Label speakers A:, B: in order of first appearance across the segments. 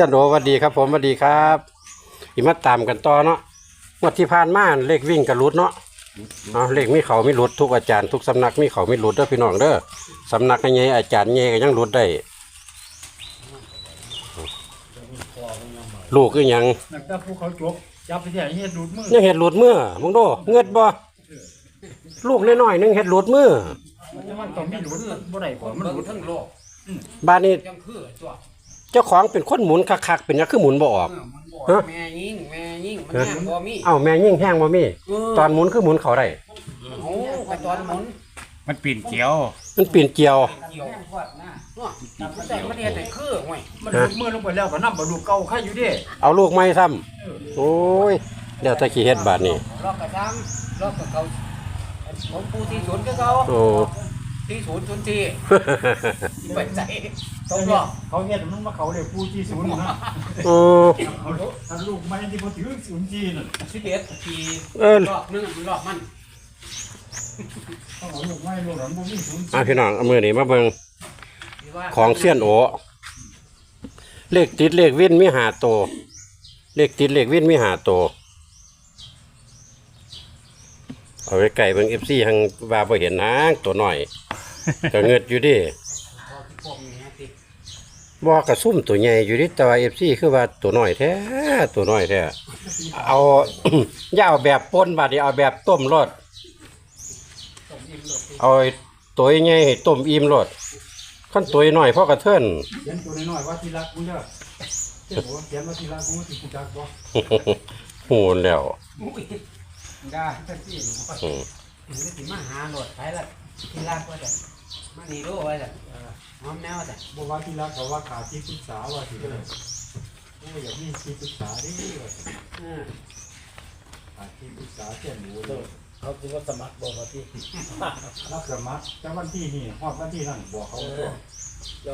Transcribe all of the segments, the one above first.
A: จ้าโหนสวัสดีครับผมสวัสดีครับอีมาตามกันต่อเนาะงวดที่ผ่านมาเลขวิ่งกับรุดเนาะเอาเลขมีเขาไม่รุดทุกอาจารย์ทุกสำนักมีเขาไม่รุดเด้อพี่น้องเด้อสำนักไงอาจารย์ไงก็ยังรุดได้ ลูกก็ยัง
B: นักตาผู้เขาจบจับไปที่ไหนเฮ็ดดูดมือ
A: ยังเห็ดหลุดมือมึงโดเงือดบ่ลูกน้อยๆนึงเห็ดหลุดมือ
B: มันจะมันต้องมีดูดบ่ได้บ่มัน
C: เบิ่ง
B: ดูด
C: ทั้งโลก
A: บ้านนี้
C: ยังคือตัว
A: เจ้าของเป็นคนหมุนคักๆเป็นหยังคือหมุนบ่ออก
C: เออมันบอก
A: ฮะ
C: แม่ยิ่งแม่ยิ่งมัน
A: ฮะ
C: แม่งบ่มี
A: เอ้าแม่ยิ่งแห้งบ่มี
C: เออ
A: ตอนหมุนคือหมุนเขาได้
C: โอ้กระตอนหมุน
B: มันปีนเกี่ยว
A: มันปีนเกี่ยว
C: เกี่ยวพวดนะเนาะมันแต่มันเฮ็ดให้คือห่วย
B: มันดูดมือลงไปแล้วก็นำบ่ดูดเก่าใครอยู่เด้
A: เอาลูกไม้ซ้ำโอ้ยเดี๋ยวตะกี้เฮ็ดบาดนี้
C: ลอกกระซ้ำลอกกระเขาผมปูที่ศูนย์ก็เขา
A: โอ้
C: ที่ศูนย์ศูนย์ที่ไปใจต้องรอก
B: เขาเฮ็ดมันมาเขาได้ผู้ที่ศูนย์นะ
A: โอ้
B: เอาลูกถ้าลูกไม่ที่บ่ถือศูนย์จีน่ะ
C: สิบเอ็ดที
A: เออ
C: รอบนึงมันรอบมัน
B: เอาลูกไม่ลูกหลานบ่มีศูนย์
A: อะพี่น้องเอามือนี้มาเบิ่ง
C: ที่ว่า
A: ของเสี้ยนโอเลขติดเลขวินมีหาโตวเลขติดเลขวินมีหาโตวเอาไว้ไก่เบิ่ง FC หังว่าบ่เห็นหางตัวน้อย ก็เงิดอยู่ดิ
C: พวกนี้ติ
A: บ่กระซุ่มตัวใหญ่อยู่ดิแต่ว่า FC คือว่าตัวน้อยแท้ตัวน้อยแท้เอา อย่าเอาแบบป่นบาดนี้เอาแบบต้มรสเอาไอ้ตัวใหญ่ให้ต้มอิ่มรสขั้นตัวน้อยพอกระเทิน
B: เขียนตัวน้อยๆว่าที่รักกูเด้อเขียนบ่เขียนว่าที่รักกูที่กูจักบ่
A: หูแล้ว
C: อุ้ยได้ก็สิหนูก็
A: อืม
C: ถึงจะสิมาหาโหลดไปละ ที่ลากก็จะมานี่รู้ไว้ละหอมแนวจ้ะ
B: บ่ว่าที่รักก็ว่าขาดที่ปรึกษาว่าสิเด้อโอ้ยอยากมีที่ปรึกษาดิว่าสิ
C: เออ
B: ขาดที่ปรึกษาเขียนหนูเด้อ
D: เขาคิดว่าสมัครบอกว่าที่
B: รับสมัครจังวันที่นี่ฮอดวันที่นั่นบอกเขาตัว
D: เรา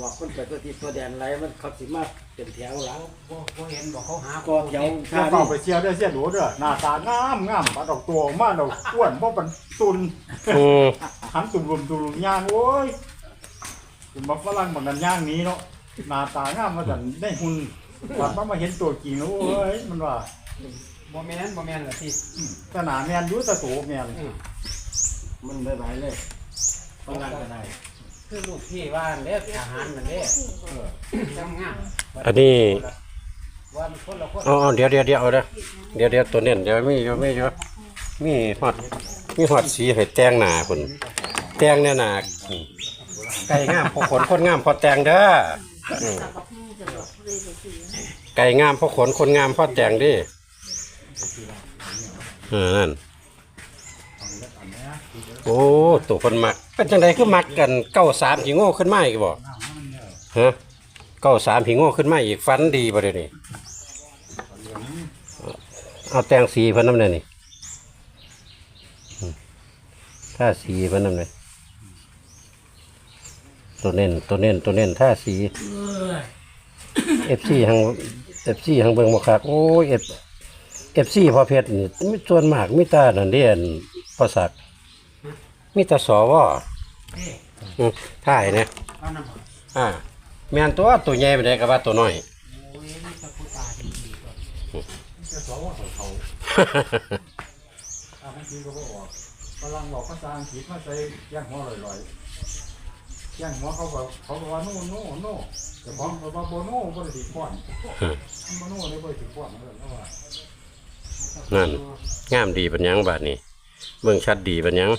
D: บอกคนไปตัวที่ตัวแดนไรมันเขาสิมาเป็นแถวหลัง
C: บ่บ่เห็นบอกเขาหา
D: ก็แถว
B: เจ้าเฝ้าไปเชียร์เด้อเสียหนูเด้อหน้าตางามงามปาดอกตัวออกมาดอกอ้วนบ่ปันตุน
A: อืม
B: หันตุ่มรุมตุ่มรุมย่างโอ้ยคุณมาฝรั่งบางกันย่างนี้เนาะหน้าตางามมาแต่ได้หุ่นวัดมามาเห็นตัวจริงแล้วโอ้ยมันว่า
C: บ่แม่นบ่แม่นละที่
B: ขนาดแมนอยุ่ตะโสแมน
D: มันได้หลายเลยฝรั่งก็ได้
C: คือลูกพี่ว่าเด้อทหารมันเด้อ
B: เออ
C: จำงาม
A: อันนี้
C: ว่ามันคนละคน
A: อ๋อเดี๋ยวเดี๋ยวเดี๋ยวเอาเด้อเดี๋ยวเดี๋ยวตัวเน้นเดี๋ยวมีอยู่มีอยู่มีฮอดมีฮอดสีให้แต่งหน้าพุ่นแต่งเนี่ยหน้าอืมไก่งามพอขนคนงามพอแต่งเด้ออืมไก่งามพอขนคนงามพอแต่งเดิเออนั่น โอ้ตัวคนมัก เป็นจังไดคือมักกันเก้าสามผีโง่ขึ้นมาอีกบ่ฮะเก้าสามผีโง่ขึ้นมาอีกฟันดีบ่เดี๋ยวนี้เอาแตงสีเพิ่นน้ำเนี่ยนี่ท่าสีเพิ่นน้ำเนี่ยตัวเน้นตัวเน้นตัวเน้นท่าสีเอฟซีหังเอฟซีหังเบิงบ่คักโอ้ยเอฟเอฟซีพอเพชรนี่มีส่วนมากมีแตานั่นเด่นพอสัก มีแตาสว
C: เอ้
A: อืมท่ายเนี่ย
C: เอานำบ่
A: อ่าแม่นตัวตัวใหญ่ไปได้ก็ว่าตัวน้อย
C: โอ้ยนี่ตะปูตาดีๆก่อน
B: จะสอนว่าเขาเขาอาหารจีนก็บ่ออกฝรั่งบอกภาษาอังกฤษมาใส่ย่างหัวลอยๆย่างหัวเขาก็เขาก็ว่าโน่โน่โน่แต่ของเขาว่าโบโน่บ่ได้สิป้อนโบโน่เลยบ่ได้สิป้อนนั่นแหละว่า
A: นั่น งามดีเป็นหยังบาดนี้เบิ่งชัดดีเป็นหยัง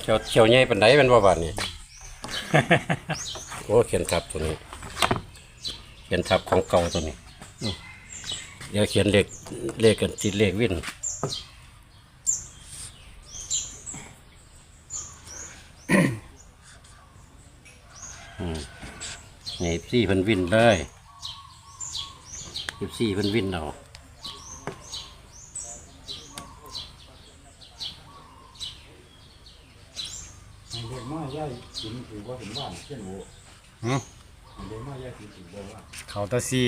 A: เขียวเขียวใหญ่เป็นไดเป็นบ่บาดนี้โอ้เขียนทับตัวนี้ เขียนทับของเก่าตัวนี้อืมเดี๋ยวเขียนเลขเลขกันติดเลขวินอืมนี่สี่เพิ่นวินเลยสิบสี่เพิ่นวินเอา
B: เด็ก มาย่ายกินถือว่าเป็นบ้านเช่นโว้
D: หืม
B: เด็กมาย่ายกินถือว่า
D: เขาตะซี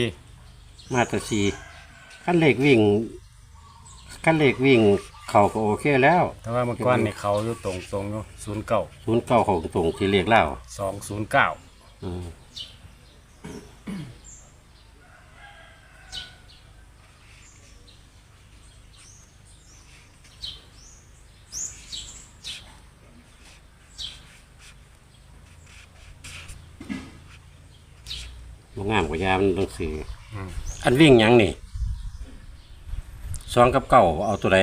A: มาแตรสี่ขั้นเลขวิ่งขั้นเลขวิ่งเขาก็โอเคแล้ว
E: แต่ว่าเมื่อก่อนนี่เขาอยู่ตรงตรงๆอยู่ศูนย์เก้า
A: ศูนย์เก้าของตรงที่เรียกเล่า
E: สองศูนย์เก้า
A: อืม บ่งามกว่ายามันต้องสือออันวิ่งหยังนี่สองกับเก้าเอาตัวใด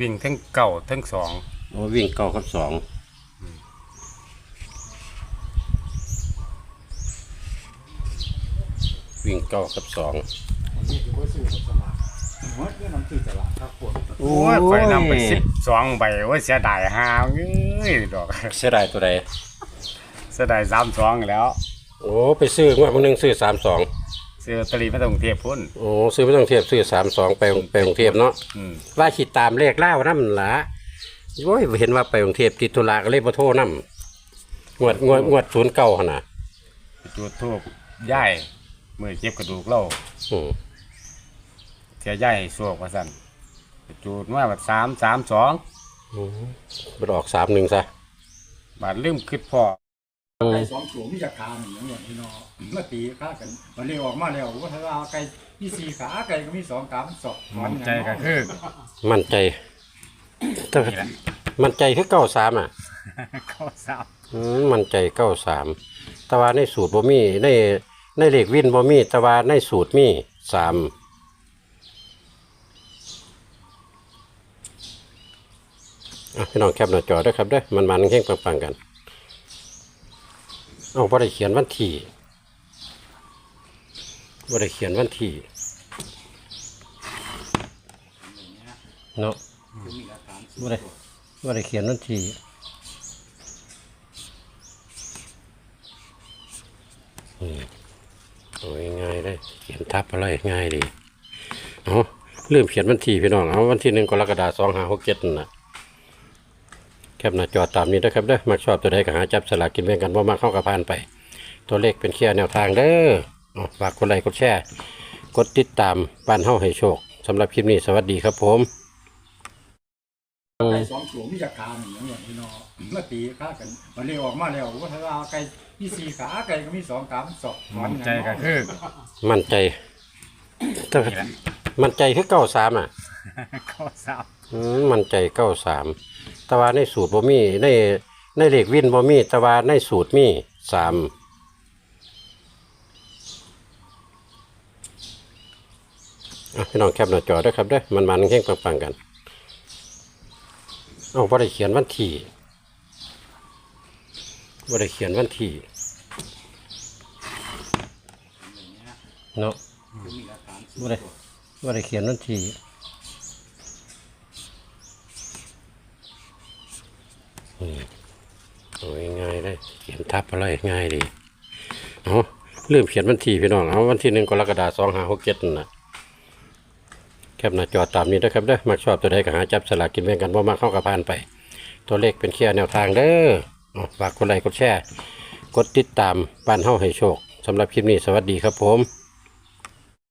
E: วิ่งทั้งเก้าทั้งสอง
A: โอ้วิ่งเก้ากับสองวิ่งเก้ากับสอง
B: อันนี้คือว่าซื้อสลากเมื่อเรื่องน้ำซื้อสลากครับปวด
E: โอ้ยไฟนำไปสิบสองใบโอ้ยเสียดายหาเอ้ยดอก
A: เสียดายตัวใด
E: เสียดายสามสองแล้ว
A: โอ้ไปซื้องวดวันหนึ่งซื้อสามสอง
E: ซื้อลอตเตอรี่มาตรงเทียบพุ่น
A: โอ้ซื้อไม่ต้องเทียบซื้อสามสองไปไปกรุงเทพเนาะ
E: อืม
A: ว่าขีดตามเลขเล่านั่นละโอ้ยเห็นว่าไปกรุงเทพติดธุระก็เลยมาโทรนั่งวดงวดงวดศูนย์เก้าขนาด
E: ไปจุดทูบย่ายมือเก็บกระดูกเล่า
A: อืม
E: เสียย่ายสวกว่าสั่นไปจุดมาแบบสามสามสอง
A: ไปออกสามหนึ่งซะ
E: บาดลืมคิดพ่อ
B: ไก่สองตัวมีจากทางอย่างเงี้ยพี่น้องเมื่อตีข้ากันวันนี้ออกมาแล้วว่าถ้าเอาไก่มีสี่ขาไก่ก็มีสองขาสอง
E: มันใจก็คือ
A: มั่นใจแต่
E: นี่แหละ
A: มั่นใจคือเก้าสามอะ
E: เข้าสาม
A: อืมมั่นใจเก้าสามแต่ว่าในสูตรบ่มีในในเลขวินบ่มีแต่ว่าในสูตรมีสามอะพี่น้องแคปหน้าจอด้วยครับเด้อมันมันๆแข่งปังๆกัน เอาบ่ได้เขียนวันที่บ่ได้เขียนวันที่เนาะบ่ได้บ่ได้เขียนวันที่โอ้ยง่ายเลยเขียนทับอะไรง่ายดีเอาลืมเขียนวันที่พี่น้องเอาวันที่หนึ่งกรกฎาคมสองห้าหกเจ็ดน่ะ แคปหน้าจอตามนี้นะครับเด้อมักชอบตัวใดก็หาจับสลากกินแบ่งกันบ่มาเข้ากับพานไป ตัวเลขเป็นแค่แนวทางเด้อเอาฝากกดไลค์กดแชร์กดติดตามบ้านเฮาให้โชคสำหรับคลิปนี้สวัสดีครับผม
B: ไก่สองตัวมีจากทางอย่างเงี้ยพี่น้องเมื่อตีข้ากันวันนี้ออกมาแล้วว่าถ้าเอาไก่มีสี่ขาไก่ก็มีสองขาสอง
E: มันใจก็คือ
A: มั่นใจแต่
E: นี่แหละ
A: มั่นใจคือเก้าสามอะ
E: เข้าสาม
A: อืมมั่นใจเก้าสาม แต่ว่าในสูตรบ่มีในในเลขวินบ่มีแต่ว่าในสูตรมีสามอะพี่น้องแคปหน้าจอด้วยครับเด้อมันมันๆแข่งปังๆกันเอาบ่ได้เขียนวันที่บ่ได้เขียนวันที่เนาะบ่ได้บ่ได้เขียนวันที่อืม โอ้ยง่ายเลยเขียนทับอะไรง่ายดีเอาลืมเขียนวันที่พี่น้องเอาวันที่หนึ่งกรกฎาคมสองห้าหกเจ็ดนั่นน่ะแคปหน้าจอตามนี้นะครับเด้อมักชอบตัวใดก็หาจับสลากกินแบ่งกันบ่ามาเข้ากับพานไป ตัวเลขเป็นแค่แนวทางเด้อฝากกดไลค์กดแชร์ กดติดตามบ้านเฮาให้โชคสำหรับคลิปนี้สวัสดีครับผม